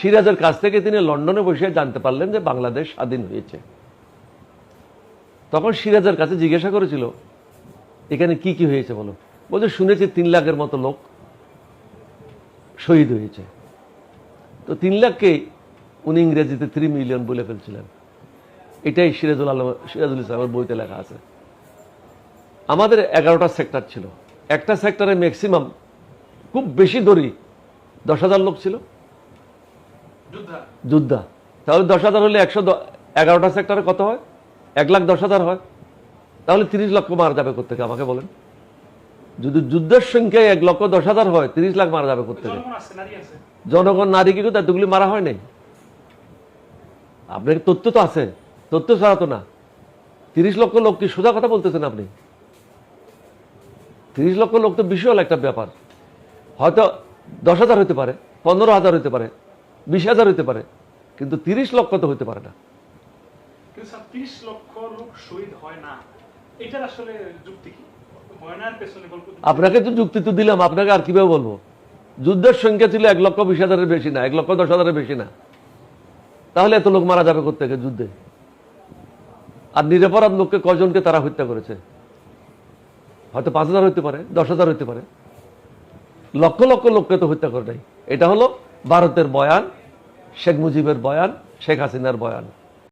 সিরাজের কাছ থেকে তিনি লন্ডনে বসে জানতে পারলেন যে বাংলাদেশ স্বাধীন হয়েছে। তখন সিরাজের কাছে জিজ্ঞাসা করেছিল, এখানে কি কি হয়েছে বলো? বলছে, শুনেছি তিন লাখের মতো লোক শহীদ হয়েছে। তো তিন লাখকে উনি ইংরেজিতে থ্রি মিলিয়ন বলে ফেলছিলেন। এটাই সিরাজুল আলম, সিরাজুল ইসলামের বইতে লেখা আছে। আমাদের এগারোটা সেক্টর ছিল। একটা সেক্টরে ম্যাক্সিমাম খুব বেশি দড়ি দশ হাজার লোক ছিল। যোদ্ধা। তাহলে দশ হাজার হলে একশো এগারোটা সেক্টরে কত হয়? এক লাখ দশ হাজার হয়। তাহলে তিরিশ লক্ষ মারা যাবে কোথেকে আমাকে বলেন। যদি যুদ্ধের সংখ্যায় এক লক্ষ দশ হাজার হয় তিরিশ লাখ মারা যাবে কোথেকে জনগণ নারী কি এতগুলি মারা হয় নাই। আপনার তথ্য তো আছে। তথ্য ছাড়া তো না। তিরিশ লক্ষ লোক কি সোজা কথা বলতেছেন আপনি? তিরিশ লক্ষ লোক তো বিশাল একটা ব্যাপার। হয়তো দশ হাজার হতে পারে পনেরো হাজার হতে পারে। বিশ হাজার হতে পারে কিন্তু তিরিশ লক্ষ তো হতে পারে না। আপনাকে তো যুক্তি তো দিলাম আপনাকে আর কীভাবে বলব? যুদ্ধের সংখ্যা ছিল এক লক্ষ বিশ হাজারের বেশি না এক লক্ষ দশ হাজারের বেশি না। তাহলে এত লোক মারা যাবে কোথেকে যুদ্ধে? আর নিরপরাধ লোককে কজনকে তারা হত্যা করেছে? হয়তো পাঁচ হাজার হতে পারে দশ হাজার হতে পারে। লক্ষ লক্ষ লোককে তো হত্যা করে নাই। এটা হলো ভারতের বয়ান শেখ মুজিবের বয়ান শেখ হাসিনার বয়ান।